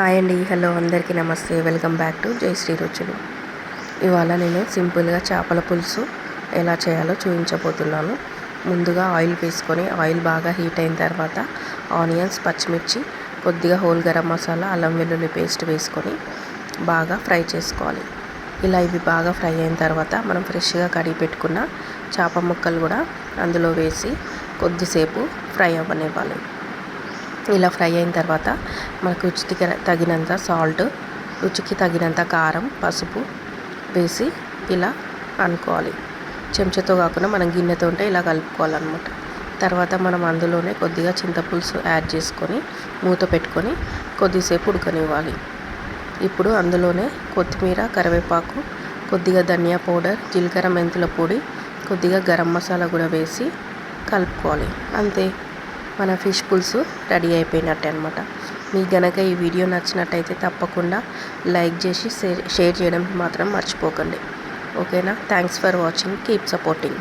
Hi అండి. Hello అందరికీ నమస్తే. వెల్కమ్ బ్యాక్ టు జై శ్రీ రుచులు. ఇవాళ నేను సింపుల్గా చేపల పులుసు ఎలా చేయాలో చూపించబోతున్నాను ముందుగా ఆయిల్ వేసుకొని ఆయిల్ బాగా హీట్ అయిన తర్వాత ఆనియన్స్ పచ్చిమిర్చి కొద్దిగా హోల్ గరం మసాలా అల్లం వెల్లుల్లి పేస్ట్ వేసుకొని బాగా ఫ్రై చేసుకోవాలి. ఇలా ఇవి బాగా ఫ్రై అయిన తర్వాత మనం ఫ్రెష్గా కడిగి పెట్టుకున్న చేప ముక్కలు కూడా అందులో వేసి కొద్దిసేపు ఫ్రై అవ్వనివ్వాలి. ఇలా ఫ్రై అయిన తర్వాత మనకు రుచికి తగినంత సాల్ట్ రుచికి తగినంత కారం పసుపు వేసి ఇలా అనుకోవాలి. చెంచాతో కాకుండా మనం గిన్నెతో ఉంటే ఇలా కలుపుకోవాలన్నమాట. తర్వాత మనం అందులోనే కొద్దిగా చింతపులుసు యాడ్ చేసుకొని మూత పెట్టుకొని కొద్దిసేపు ఉడకనివ్వాలి. ఇప్పుడు అందులోనే కొత్తిమీర కరివేపాకు కొద్దిగా ధనియా పౌడర్ జీలకర్ర మెంతుల పొడి కొద్దిగా గరం మసాలా కూడా వేసి కలుపుకోవాలి. అంతే. మన ఫిష్ పులుసు రెడీ అయిపోయినట్టే అనమాట మీకు గనక ఈ వీడియో నచ్చినట్టయితే తప్పకుండా లైక్ చేసి షేర్ చేయడం మాత్రం మర్చిపోకండి. ఓకేనా? Thanks for watching. Keep supporting.